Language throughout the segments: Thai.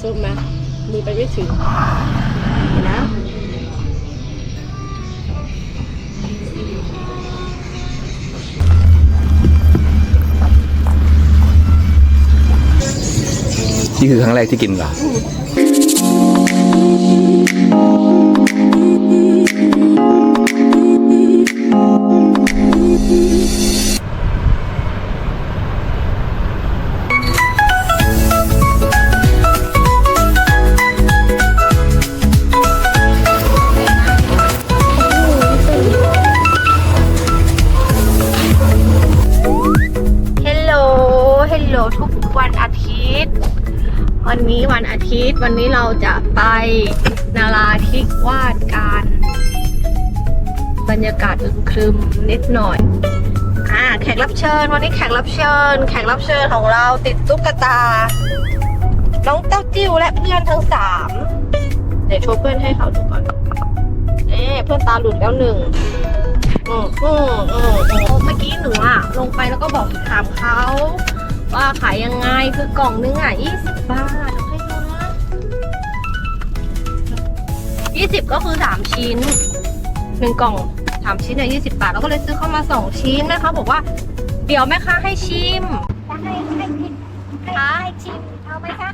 ส้มไหมมือไปไม่ถึงเห็นนะนี่คือครั้งแรกที่กินเหรอ โหลทุกวันอาทิตย์ วันนี้วันอาทิตย์ วันนี้เราจะไปนาราธิวาสกัน บรรยากาศอึมครึมนิดหน่อยอ่าแขกรับเชิญ วันนี้แขกรับเชิญ แขกรับเชิญของเราติดตุ๊กตา น้องเต้าจิ้วและเพื่อนทั้งสามเดี๋ยวโชว์เพื่อนให้เขาดูก่อนเอ๊เพื่อนตาหลุดแล้วหนึ่งอืมอืมอืมอืมเมื่อกี้หนูอะลงไปแล้วก็บอกถามเขา ว่าขายยังไงคือกล่องนึงอะยี่สิบบาทเดี๋ยวให้ดูนะยี่สิบก็คือสามชิ้นหนึ่งกล่องสามชิ้นเนี่ยยี่สิบบาทเราก็เลยซื้อเข้ามาสองชิ้นแม่ค้าบอกว่าเดี๋ยวแม่ค้าให้ชิม จะให้ให้ชิมให้ให้ชิมเอาไหมคะ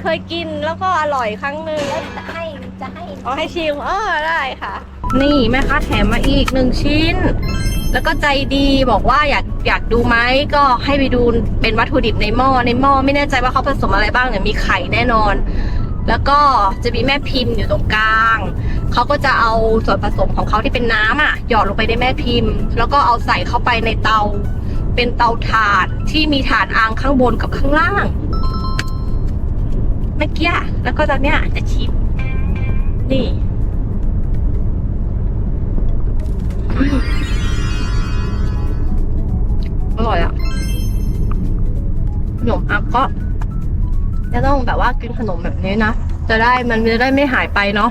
เคยกินแล้วก็อร่อยครั้งหนึ่งแล้วจะให้จะให้ เอาให้ชิมเออได้ค่ะ นี่แม่ค้าแถมมาอีกหนึ่งชิ้น แล้วก็ใจดีบอกว่าอยากอยากดูไหมก็ให้ไปดูเป็นวัตถุดิบในหม้อในหม้อไม่แน่ใจว่าเขาผสมอะไรบ้างเนี่ยมีไข่แน่นอน แล้วก็จะมีแม่พิมพ์อยู่ตรงกลางเขาก็จะเอาส่วนผสมของเขาที่เป็นน้ำอะหยอดลงไปในแม่พิมพ์ แล้วก็เอาใส่เข้าไปในเตา เป็นเตาถ่านที่มีถ่านอ่างข้างบนกับข้างล่างเมื่อกี้แล้วก็ตอนเนี้ยจะชิมนี่ ร่อยอะขนมอัพก็จะต้องแบบว่ากินขนมแบบนี้นะ จะได้มันจะได้ไม่หายไปเนาะ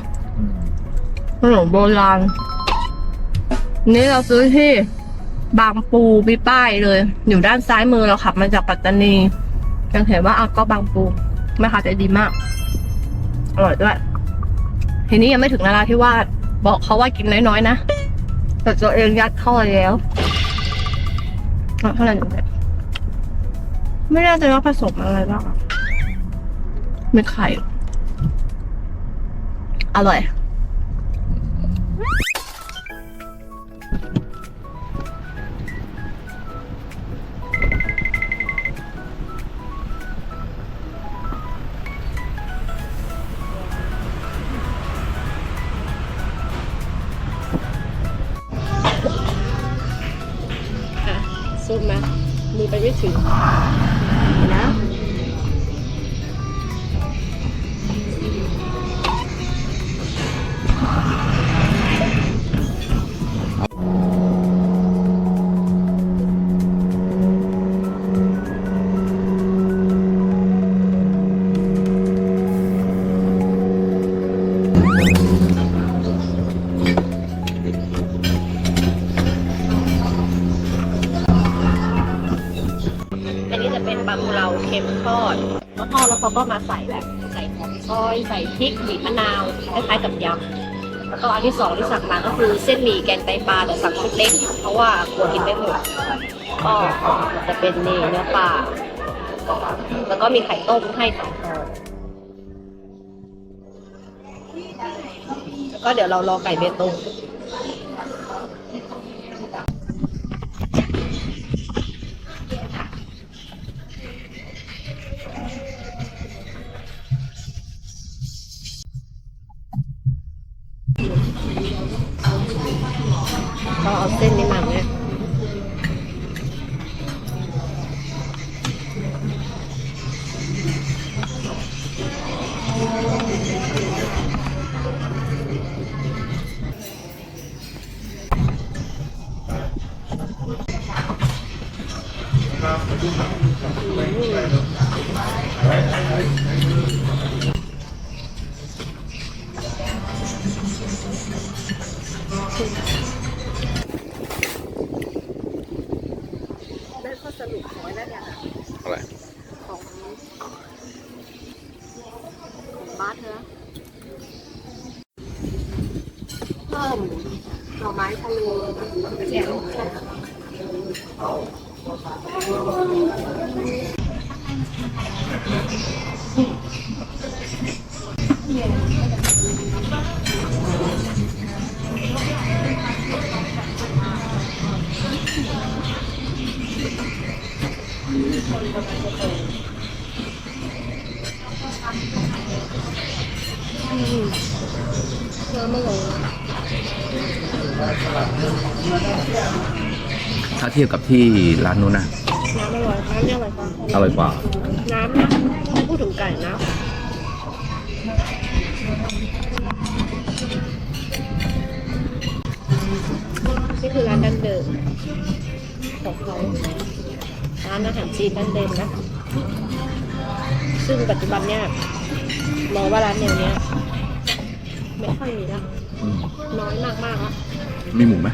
ขนมโบราณนี่เราซื้อที่บางปูมีป้ายเลย อยู่ด้านซ้ายมือเราขับมาจากปัตตานียังเห็นว่าอัพก็บางปูแม่ค้าใจดีมากอร่อยด้วยทีนี้ยังไม่ถึงนาราธิวาสบอกเขาว่ากินน้อยๆนะแต่ตัวเองยัดเข้าไปแล้ว เอาเท่าไหร่หนึ่งเนี่ยไม่แน่ใจว่าผสมอะไรบ้างไม่ไข่ อร่อย ยใส่พริกบีบมะนาวคล้ายๆกับยำแล้วก็อันที่สองที่สั่งมาก็คือเส้นหมี่แกงไตปลาแต่สั่งชุดเล็ก เพราะว่ากลัวกินไม่หมดก็จะเป็นนี่เนื้อปลาแล้วก็มีไข่ต้มให้สองฟองแล้วก็เดี๋ยวเรารอไก่เบตง เนื้อมันลงถ้าเทียบกับที่ร้านนู้นนะน้ำอร่อยน้ำเนี่ยอร่อยกว่า อร่อยกว่า น้ำนะไม่พูดถึงไก่นะนี่คือร้านดั้งเดิมของเขาานอาหารจีนดั้งเดิมนะ ซึ่งปัจจุบันเนี่ยมองว่าร้านแนวเนี้ยไม่ค่อยมีแล้วอืมน้อยมากมากๆแล้วมีหมูไหม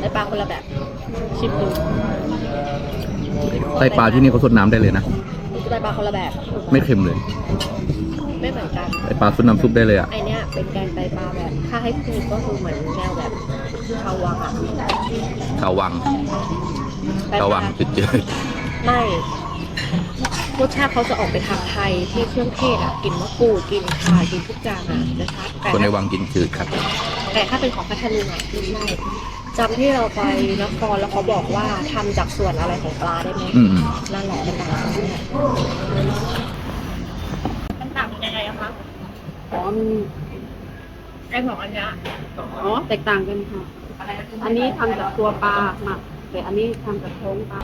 ไอปลาคนละแบบ ชิมดูไตปลาที่นี่เขาสดน้ำได้เลยนะ ไตปลาคนละแบบไม่เค็มเลยไม่เหมือนกัน ไตปลาซุปน้ำซุปได้เลยอะ ไอเนี้ยเป็นแกงไตปลาแบบ ถ้าให้พูดก็คือเหมือนแนวแบบชาววังอะ ชาววัง ไตปลชาววังจืดเจยไม่รสชาติเขาจะออกไปทางไทยที่เครื่องเทศอะกินมะกรูดกินข่ากินทุกอย่างอะจะชัดแต่คนในถ้าวังกินจืดครับ แต่ถ้าเป็นของพัทลุงอะไม่ใช่จำที่เราไปนครแล้วเขาบอกว่าทำจากส่วนอะไรของปลาได้ไหมอืมอืมนั่นแหละเป็นต่างกันมันต่างกันยังไงอะคะอ๋อมันไอของอันเนี้ยอ๋อแตกต่างกันค่ะ อันนี้ทำจากตัวปลาหมัก แต่อันนี้ทำจากท้องปลา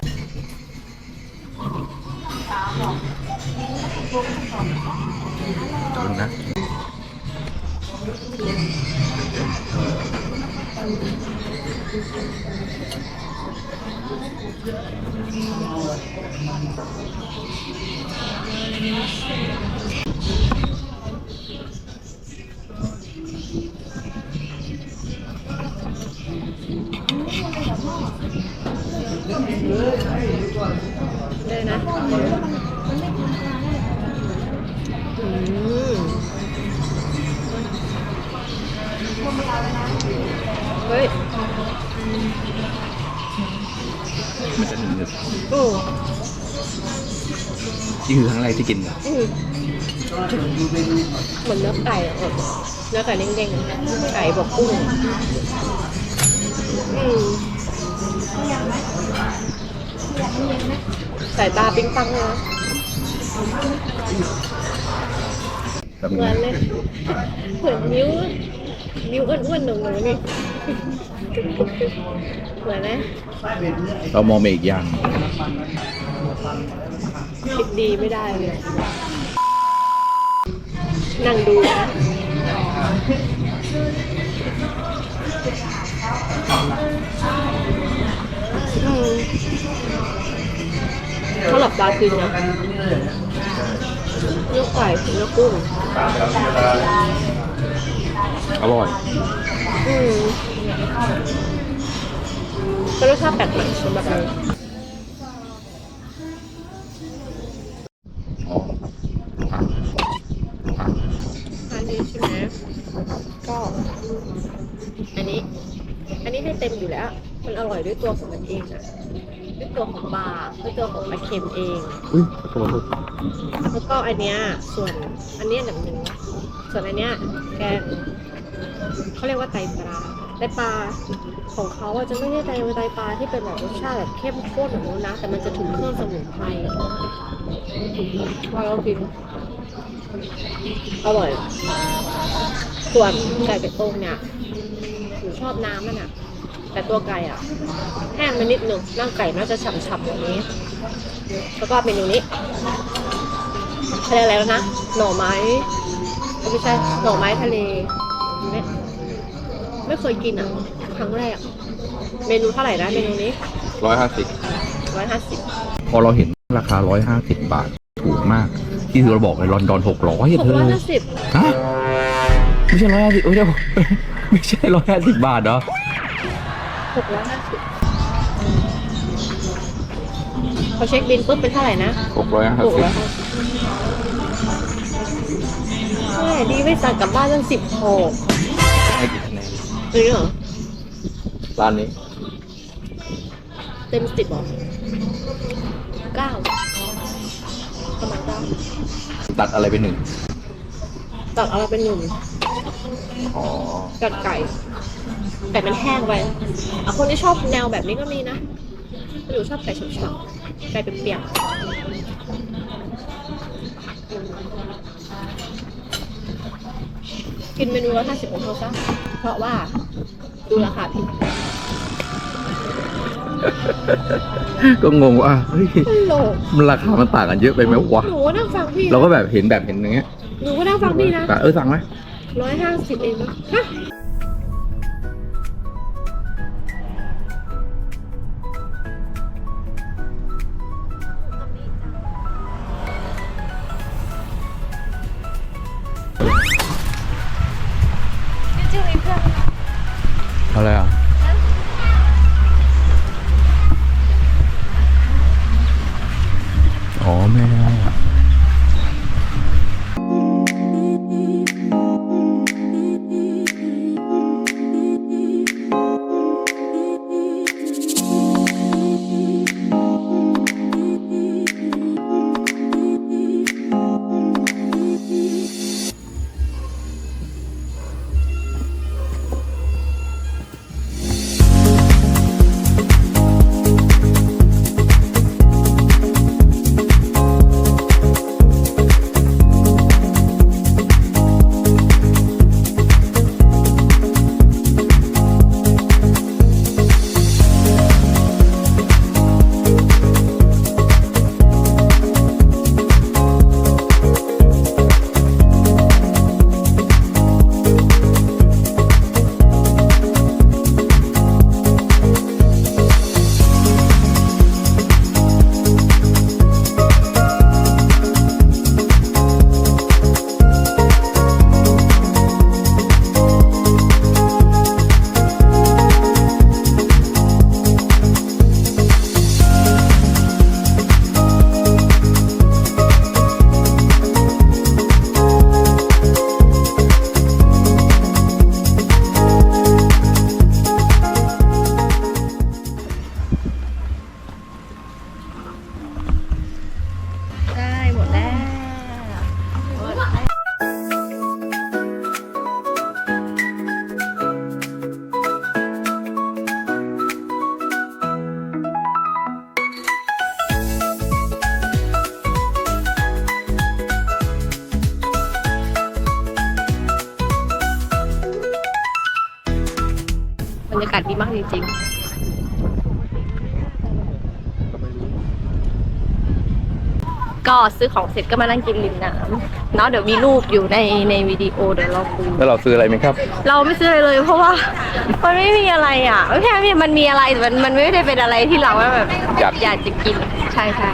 ดูนะ นะอืมเฮ้ย มันจะหนึบโอ้ๆนี่คือครั้งแรกที่กินเหรออืมเหมือนเนื้อไก่อะเออเนื้อไก่เด้งๆ ไก่บอกกุ้งอืม สายตาปิ๊งปังเลยนะแบบเหมืนี้อนเลยเหมือนนิ้วนิ้วอ้วนๆหนึ่งหนูนี่เหมือนไหมเรามองไปอีกอย่างคิดดีไม่ได้เลยนั่งดูนะอืมเขาหลับตากินนะเนื้อไก่เนื้อกุ้งอร่อย อืมเป็นรสชาติแปลกใหม่สำหรับเราอ๋ออะอะอันนี้ใช่ไหมก็ อันนี้ อันนี้ให้เต็มอยู่แล้ว มันอร่อยด้วยตัวของมันเองอะ ด้วยตัวของปลาด้วยตัวของปลาเค็มเอง อุ้ยขอโทษขอโทษแล้วก็อันเนี้ยส่วนอันเนี้ยอันดับหนึ่งส่วนอันเนี้ยแกงเขาเรียกว่าไตปลาไตปลาของเขาอะจะไม่ใช่ไตไตปลาที่เป็นแบบรสชาติแบบเข้มข้นแบบนู้นนะ แต่มันจะถึงเครื่องสมุนไพรพอเรากินอร่อย ส่วนไก่เป็ดโต้งเนี่ยหนูชอบน้ำมันอะ แต่ตัวไก่อะแห้งไปนิดนึงร่างไก่น่าจะฉ่ำๆแบบนี้ แล้วก็เมนูนี้อะไรอะไรแล้วนะ หน่อไม้เอ้ยไม่ใช่หน่อไม้ทะเล ไม่ไม่เคยกินอะ ครั้งแรก เมนูเท่าไหร่นะเมนูนี้ร้อยห้าสิบร้อยห้าสิบพอเราเห็นราคาร้อยห้าสิบบาท ถูกมาก ที่เราบอกเลยลอนดอนหกร้อยหเธกอร้อยห้าสิบฮะไม่ใช่ร้อยห้าสิบไม่ใช่ไม่ใช่ร้อยห้าสิบบาทเหรอ หกร้อยห้าสิบพอเช็คบินปุ๊บเป็นเท่าไหร่นะหกร้อยห้าหกสิบร้อยห้าสิบดีไม่สั่งกลับบ้านตั้งสิบหกให้กี่คะแนนจริงเหรอร้านนี้ เต็มสิบเหรอเก้าประมาณเก้าตัดอะไรเป็นหนึ่งตักอะไรเป็นหนุ่ม อ๋อกัดไก่ไก่มันแห้งไปอะคนที่ชอบแนวแบบนี้ก็มีนะหนูชอบไก่ฉ่ำๆไก่เป็นเปียกกินเมนูละห้าสิบของเขาซะเพราะว่าดูราคาผิดก็งงว่าเฮ้ยไม่โลกมันราคามันต่างกันเยอะไปไหมวะหนูก็นั่งฟังพี่เราก็แบบเห็นแบบเห็นอย่างเงี้ยหนูก็นั่งฟังพี่นะแต่เออสั่งไหม ร้อยห้าสิบเองนะฮะชื่อไอ้เพื่อนอะไรอะ มากจริงๆ ก็ซื้อของเสร็จก็มานั่งกินริมน้ำเนาะเดี๋ยวมีรูปอยู่ในในวิดีโอเดี๋ยวเราดูแล้วเราซื้ออะไรไหมครับ เราไม่ซื้ออะไรเลย เพราะว่า มันไม่มีอะไรอะไม่ใช่ไม่มันมีอะไรแต่มันมันไม่ได้เป็นอะไรที่เราแบบอยาก อยากจะกินใช่ใช่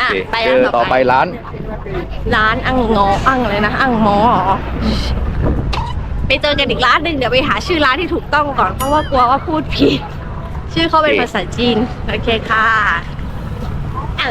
อะโอเคไปเจร้านอต่อไปร้าน ร้านอังงออังอะไรนะอังมอเหรอ ไปเจอกันอีกร้านหนึ่งเดี๋ยวไปหาชื่อร้านที่ถูกต้องก่อนเพราะว่ากลัวว่าพูดผิด ชื่อเขาเป็นภาษาจีน โอเคค่ะอะ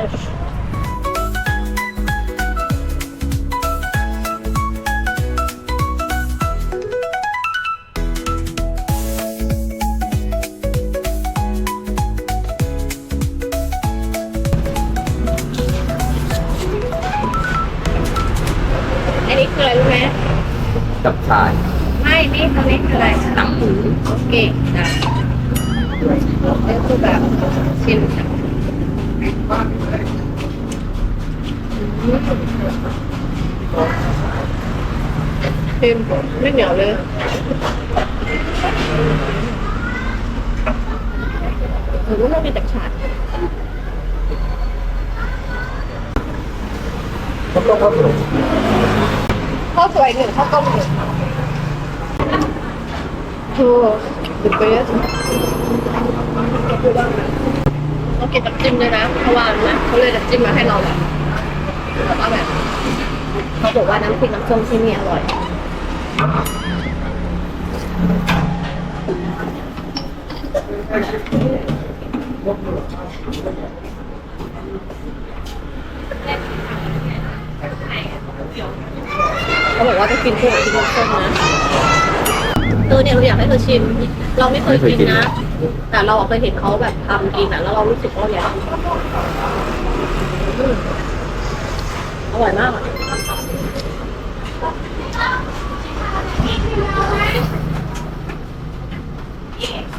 อันนี้คืออะไรรู้ไหมจับชาย ตรงนี้คือะไรตังหูโอเคนะนี่คือแบบชิมชิมไม่เหนียวเลยหรือว่ามันมีแต่ขาดข้าวสวยหนึ่งข้าวต้มหนึ่ง โอ้สุดไปแล้วเรากินน้ำจิ้มด้วยนะเพราะว่านะเขาเลยน้ำจิ้มมาให้เราแบบแบบว่าแบบเขาบอกว่าน้ำพริกน้ำส้มที่นี่อร่อยเขาบอกว่าต้องกินคู่กับที่น้ำส้มนะ เออเนี่ยเราอยากให้เธอชิม เราไม่เคยกินนะ แต่เราอะเคยเห็นเขาแบบทำกินอะแล้วเรารู้สึกว่าเราอยากอืมอร่อยมากอะ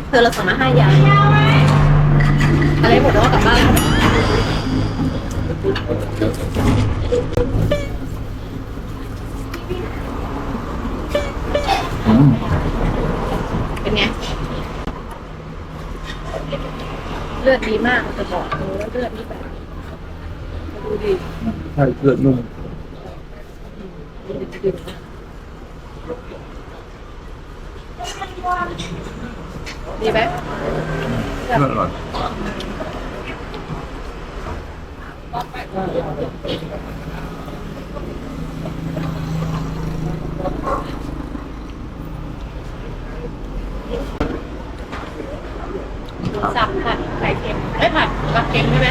เธอเราสั่งมาให้อย่างอะไรหมดแล้วก็กลับบ้านแล้ว อืม เป็นไง เลือดดีมากจะบอกเลยว่าเลือดนี่แบบดูดิใช่เลือดนุ่มดีไหมเลือดอร่อยสับผัดไข่เค็ม ไม่ผัดปลาเค็มใช่ไหม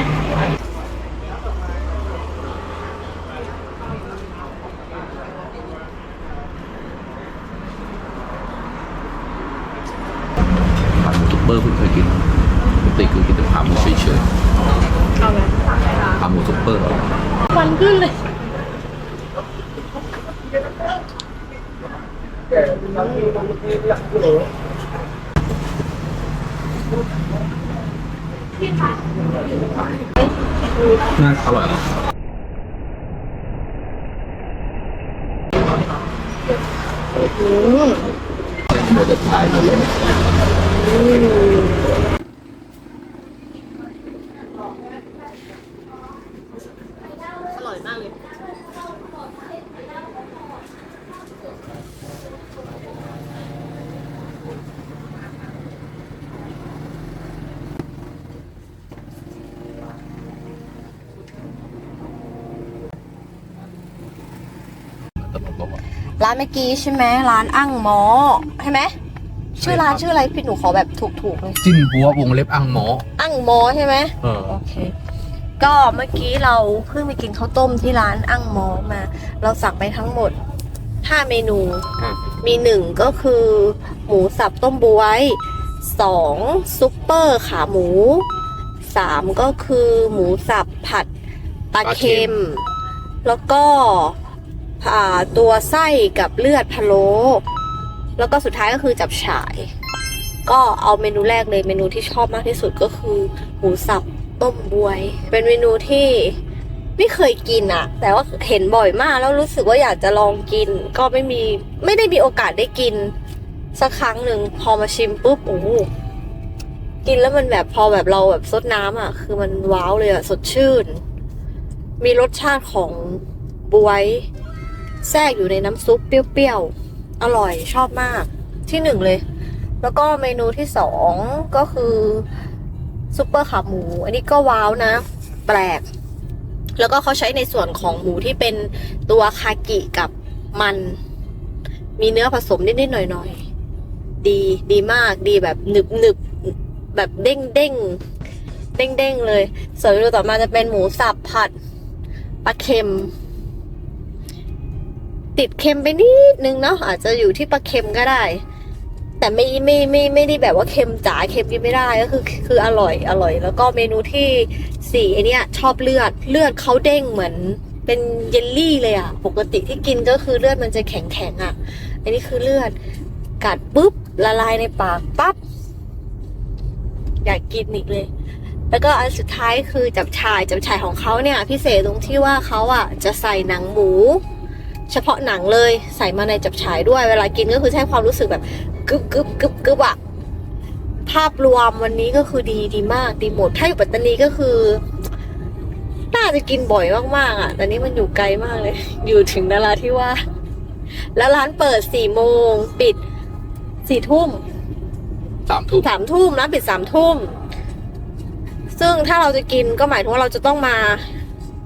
ขาหมูซุปเปอร์เพิ่งเคยกินปกติคือกินแต่ขาหมูเฉย เอาไหม ๆขาหมูซุปเปอร์อร่อย ควันขึ้นเลย น่าอร่อยเหรอ อืม เดี๋ยวจะถ่ายหมดเลย อร่อยมากเลย ตลกบอกว่า ร้าน เมื่อกี้ใช่ไหมร้านอั่งหมอใช่ไหมชื่อร้านชื่ออะไรพี่หนูขอแบบถูกๆเลยจิ้นหัววงเล็บอังหมออั่งหมอใช่ไหมเออโอเค ก็เมื่อกี้เราเพิ่งไปกินข้าวต้มที่ร้านอั่งหมอมา เราสั่งไปทั้งหมด5เมนูอืมมีหนึ่งก็คือ หมูสับต้มบวยสองซุปเปอร์ขาหมูสามก็คือหมูสับผัดปลาเค็ม แล้วก็อ่า ตัวไส้กับเลือดพะโล้แล้วก็สุดท้ายก็คือจับฉ่าย ก็เอาเมนูแรกเลยเมนูที่ชอบมากที่สุดก็คือหมูสับต้มบวย เป็นเมนูที่ไม่เคยกินอะแต่ว่าเห็นบ่อยมากแล้วรู้สึกว่าอยากจะลองกิน ก็ไม่มีไม่ได้มีโอกาสได้กิน สักครั้งหนึ่งพอมาชิมปุ๊บโอ้กินแล้วมันแบบพอแบบเราแบบซดน้ำอะคือมันว้าวเลยอะสดชื่น มีรสชาติของบวย แทรกอยู่ในน้ำซุปเปรี้ยวๆ อร่อยชอบมากที่หนึ่งเลย แล้วก็เมนูที่สองก็คือซุปเปอร์ขาหมู อันนี้ก็ว้าวนะ แปลก แล้วก็เขาใช้ในส่วนของหมูที่เป็นตัวคากิกับมัน มีเนื้อผสมนิดๆหน่อยๆ ดีดีมากดีแบบหนึบหนึบแบบเด้งเด้งเด้งเด้งเลย ส่วนเมนูต่อมาจะเป็นหมูสับผัดปลาเค็ม ติดเค็มไปนิดนึงเนาะอาจจะอยู่ที่ปลาเค็มก็ได้ แต่ไม่ไม่ไม่ไม่ได้แบบว่าเค็มจ๋าเค็มกินไม่ได้ก็คือ คืออร่อยอร่อย แล้วก็เมนูที่สี่ไอเนี้ยชอบเลือดเลือดเขาเด้งเหมือนเป็นเยลลี่เลยอะปกติที่กินก็คือเลือดมันจะแข็งแข็งอะอันนี้คือเลือดกัดปุ๊บละลายในปากปั๊บอยากกินอีกเลย แล้วก็อันสุดท้ายคือจับฉ่ายจับฉ่ายของเขาเนี่ย พิเศษตรงที่ว่าเขาอะจะใส่หนังหมู เฉพาะหนังเลยใส่มาในจับฉ่ายด้วย เวลากินก็คือใช้ความรู้สึกแบบกึบกึบกึบกึบอะภาพรวมวันนี้ก็คือดีดีมากดีหมด ถ้าอยู่ปัตตานีก็คือน่าจะกินบ่อยมากๆอะแต่นี่มันอยู่ไกลมากเลย อยู่ถึงนราธิวาสแล้วร้านเปิดสี่โมง ปิดสี่ทุ่มสามทุ่มสามทุ่มนะปิดสามทุ่ม ซึ่งถ้าเราจะกินก็หมายถึงว่าเราจะต้องมา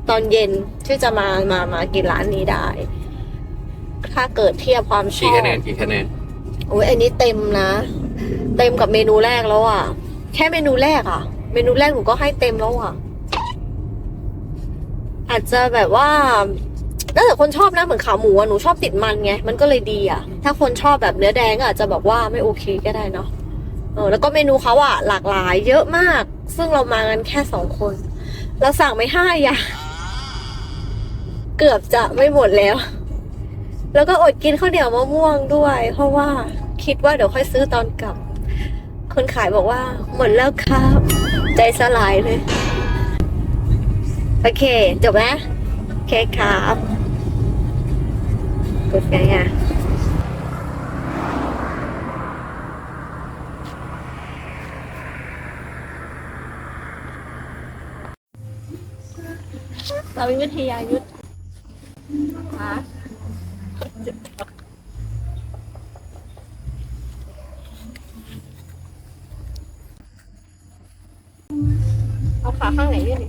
ตอนเย็นที่จะมามามากินร้านนี้ได้ ถ้าเกิดเทียบความชกี่อบคะแนนกี่คะแนนโอ้ยอันนี้เต็มนะ เต็มกับเมนูแรกแล้วอะ แค่เมนูแรกอะ เมนูแรกหนูก็ให้เต็มแล้วอะ อาจจะแบบว่าแล้วแต่คนชอบนะเหมือนขาหมูอะหนูชอบติดมันไง มันก็เลยดีอะถ้าคนชอบแบบเนื้อแดงก็อาจจะแบบว่าไม่โอเคก็ได้เนาะเออแล้วก็เมนูเขาอะหลากหลาย เยอะมาก ซึ่งเรามากันแค่สองคนเราสั่งไม่ห้าอย่าง เกือบจะไม่หมดแล้ว แล้วก็อดกินข้าวเหนียวมะม่วงด้วย เพราะว่าคิดว่าเดี๋ยวค่อยซื้อตอนกลับ คนขายบอกว่า หมดแล้วครับ ใจสลายเลย โอเค จบแล้วโอเคครับกดไงอะเราวิทยายุทธค่ะ เอาขาข้างไหนยื่นดิ